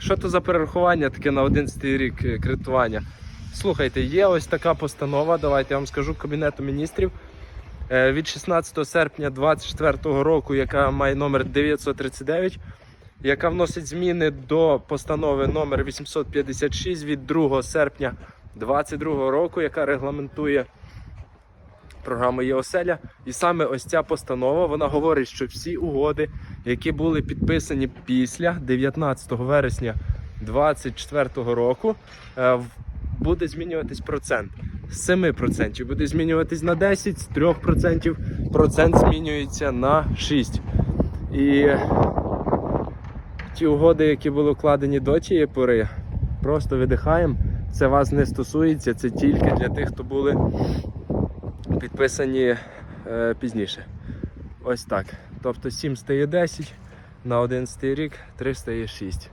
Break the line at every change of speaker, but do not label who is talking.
що то за перерахування таке на 11 рік е, кредитування? Слухайте, є ось така постанова, давайте я вам скажу Кабінету міністрів е, від 16 серпня 2024 року, яка має номер 939, яка вносить зміни до постанови номер 856 від 2 серпня 2022 року, яка регламентує програму ЄОСЕЛЯ. І саме ось ця постанова вона говорить, що всі угоди, які були підписані після 19 вересня 2024 року, е, буде змінюватись процент. З 7% буде змінюватись на 10, з 3% процент змінюється на 6. І ті угоди, які були укладені до тієї пори, просто видихаємо. Це вас не стосується, це тільки для тих, хто були підписані е, пізніше. Ось так. Тобто 7 стає 10, на 11 рік 3 стає 6.